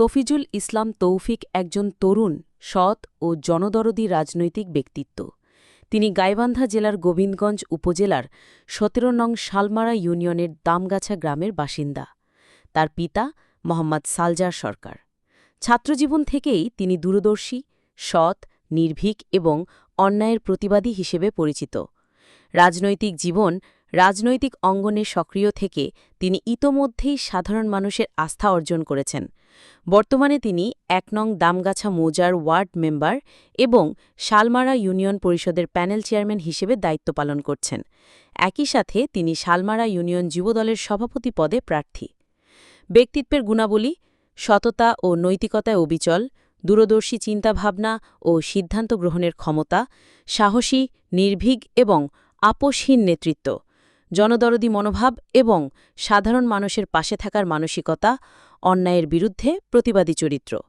তফিজুল ইসলাম তৌফিক একজন তরুণ, সৎ ও জনদরদী রাজনৈতিক ব্যক্তিত্ব। তিনি গাইবান্ধা জেলার গোবিন্দগঞ্জ উপজেলার সতেরো নং শালমারা ইউনিয়নের দামগাছা গ্রামের বাসিন্দা। তার পিতা মোহাম্মদ সালজার সরকার। ছাত্রজীবন থেকেই তিনি দূরদর্শী, সৎ, নির্ভীক এবং অন্যায়ের প্রতিবাদী হিসেবে পরিচিত। রাজনৈতিক জীবন রাজনৈতিক অঙ্গনে সক্রিয় থেকে তিনি ইতোমধ্যেই সাধারণ মানুষের আস্থা অর্জন করেছেন। বর্তমানে তিনি এক নং দামগাছা মৌজার ওয়ার্ড মেম্বার এবং শালমারা ইউনিয়ন পরিষদের প্যানেল চেয়ারম্যান হিসেবে দায়িত্ব পালন করছেন। একই সাথে তিনি শালমারা ইউনিয়ন যুবদলের সভাপতি পদে প্রার্থী। ব্যক্তিত্বের গুণাবলী, সততা ও নৈতিকতায় অবিচল, দূরদর্শী চিন্তাভাবনা ও সিদ্ধান্ত গ্রহণের ক্ষমতা, সাহসী, নির্ভীক এবং আপোষহীন নেতৃত্ব। জনদরদি মনোভাব এবং সাধারণ মানুষের পাশে থাকার মানসিকতা, অন্যায়ের বিরুদ্ধে প্রতিবাদী চরিত্র।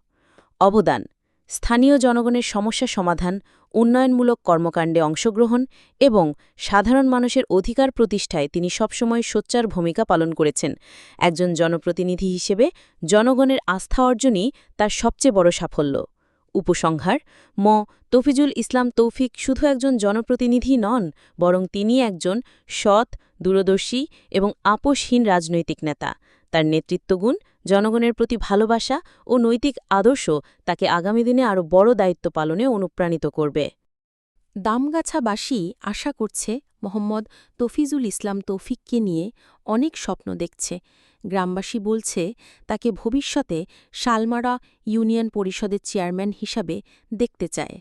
অবদান, স্থানীয় জনগণের সমস্যা সমাধান, উন্নয়নমূলক কর্মকাণ্ডে অংশগ্রহণ এবং সাধারণ মানুষের অধিকার প্রতিষ্ঠায় তিনি সবসময় সোচ্চার ভূমিকা পালন করেছেন। একজন জনপ্রতিনিধি হিসেবে জনগণের আস্থা অর্জনই তার সবচেয়ে বড় সাফল্য। উপসংহার, ম, তফিজুল ইসলাম তৌফিক শুধু একজন জনপ্রতিনিধি নন, বরং তিনি একজন সৎ দূরদর্শী এবং আপোষহীন রাজনৈতিক নেতা। তার নেতৃত্বগুণ, জনগণের প্রতি ভালোবাসা ও নৈতিক আদর্শ তাকে আগামী দিনে আরও বড় দায়িত্ব পালনে অনুপ্রাণিত করবে। দামগাছাবাসী আশা করছে মোহাম্মদ তফিজুল ইসলাম তৌফিককে নিয়ে অনেক স্বপ্ন দেখছে। গ্রামবাসী বলছে, তাকে ভবিষ্যতে শালমারা ইউনিয়ন পরিষদের চেয়ারম্যান হিসাবে দেখতে চায়।